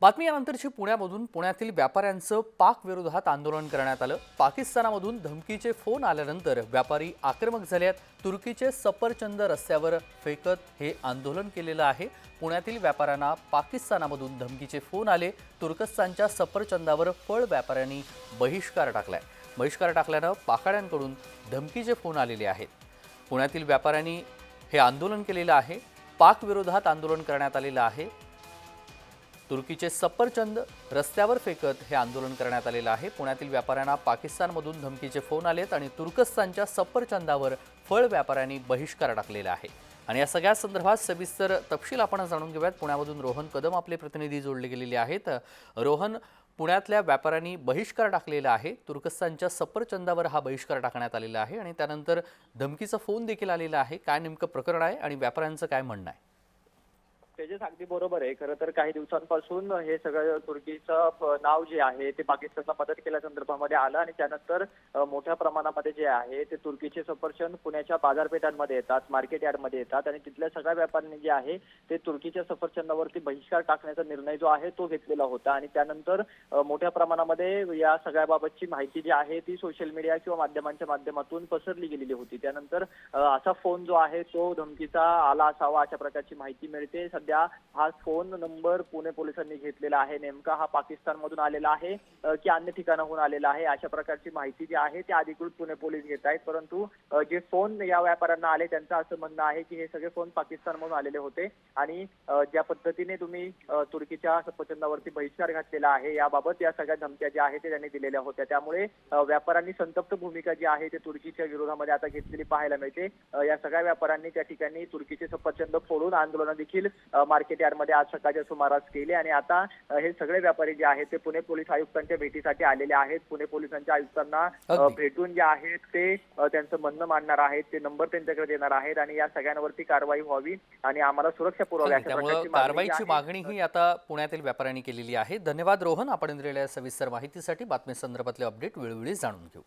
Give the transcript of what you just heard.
बातमी यानंतरची पुण्यामधून पुण्यातील व्यापाऱ्यांचं पाकविरोधात आंदोलन करण्यात आलं. पाकिस्तानामधून धमकीचे फोन आल्यानंतर व्यापारी आक्रमक झाल्यात तुर्कीचे सफरचंद रस्त्यावर फेकत हे आंदोलन केलेलं आहे. पुण्यातील व्यापाऱ्यांना पाकिस्तानामधून धमकीचे फोन आले. तुर्कस्तानच्या सफरचंदावर फळ व्यापाऱ्यांनी बहिष्कार टाकलाय. बहिष्कार टाकल्यानं पाकाड्यांकडून धमकीचे फोन आलेले आहेत. पुण्यातील व्यापाऱ्यांनी हे आंदोलन केलेलं आहे. पाकविरोधात आंदोलन करण्यात आलेलं आहे. तुर्कीचे सफरचंद रस्त्यावर फेकत हे आंदोलन करण्यात आलेलं आहे. पुण्यातील व्यापाऱ्यांना पाकिस्तानमधून धमकीचे फोन आलेत आणि तुर्कस्तानच्या सफरचंदावर फळ व्यापाऱ्यांनी बहिष्कार टाकलेला आहे. आणि या सगळ्या संदर्भात सविस्तर तपशील आपण जाणून घेऊयात. पुण्यामधून रोहन कदम आपले प्रतिनिधी जोडले गेलेले आहेत. रोहन पुण्यातल्या व्यापाऱ्यांनी बहिष्कार टाकलेला आहे. तुर्कस्तानच्या सफरचंदावर हा बहिष्कार टाकण्यात आलेला आहे आणि त्यानंतर धमकीचा फोन देखील आलेला आहे. काय नेमकं प्रकरण आहे आणि व्यापाऱ्यांचं काय म्हणणं आहे? तेजस अगदी बरोबर आहे. खरं तर काही दिवसांपासून हे सगळं तुर्कीचं नाव जे आहे ते पाकिस्तानला मदत केल्या संदर्भामध्ये आलं आणि त्यानंतर मोठ्या प्रमाणामध्ये जे आहे ते तुर्कीचे सफरचंद पुण्याच्या बाजारपेठांमध्ये येतात मार्केट यार्डमध्ये येतात आणि तिथल्या सगळ्या व्यापाऱ्यांनी जे आहे ते तुर्कीच्या सफरचंदावरती बहिष्कार टाकण्याचा निर्णय जो आहे तो घेतलेला होता. आणि त्यानंतर मोठ्या प्रमाणामध्ये या सगळ्याबाबतची माहिती जी आहे ती सोशल मीडिया किंवा माध्यमांच्या माध्यमातून पसरली गेलेली होती. त्यानंतर असा फोन जो आहे तो धमकीचा आला असावा अशा प्रकारची माहिती मिळते. सध्या हा फोन नंबर पुणे पोलिसांनी घेतलेला आहे. नेमका हा पाकिस्तानमधून आलेला आहे की अन्य ठिकाणाहून आलेला आहे अशा प्रकारची माहिती जी आहे ती अधिकृत पुणे पोलीस घेत आहेत. परंतु जे फोन या व्यापाऱ्यांना आले त्यांचं असं म्हणणं आहे की हे सगळे फोन पाकिस्तानमधून आलेले होते आणि ज्या पद्धतीने तुम्ही तुर्कीच्या सफरचंदावरती बहिष्कार घातलेला आहे याबाबत या सगळ्या धमक्या ज्या आहेत ते त्यांनी दिलेल्या होत्या. त्यामुळे व्यापाऱ्यांनी संतप्त भूमिका जी आहे ते तुर्कीच्या विरोधामध्ये आता घेतलेली पाहायला मिळते. या सगळ्या व्यापाऱ्यांनी त्या ठिकाणी तुर्कीचे सफरचंद फोडून आंदोलन देखील मार्केट यार्डमध्ये आज सकाळच्या सुमारास केले आणि आता हे सगळे व्यापारी जे आहेत ते पुणे पोलीस आयुक्तांच्या भेटीसाठी आलेले आहेत. पुणे पोलिसांच्या आयुक्तांना. भेटून जे आहेत ते त्यांचं म्हणणं मांडणार आहेत ते नंबर त्यांच्याकडे देणार आहेत आणि या सगळ्यांवरती कारवाई व्हावी आणि आम्हाला सुरक्षा पुरवावी कारवाईची मागणी ही आता पुण्यातील व्यापाऱ्यांनी केलेली आहे. धन्यवाद रोहन. आपण दिलेल्या सविस्तर माहितीसाठी बातमी संदर्भातले अपडेट वेळोवेळी जाणून घेऊ.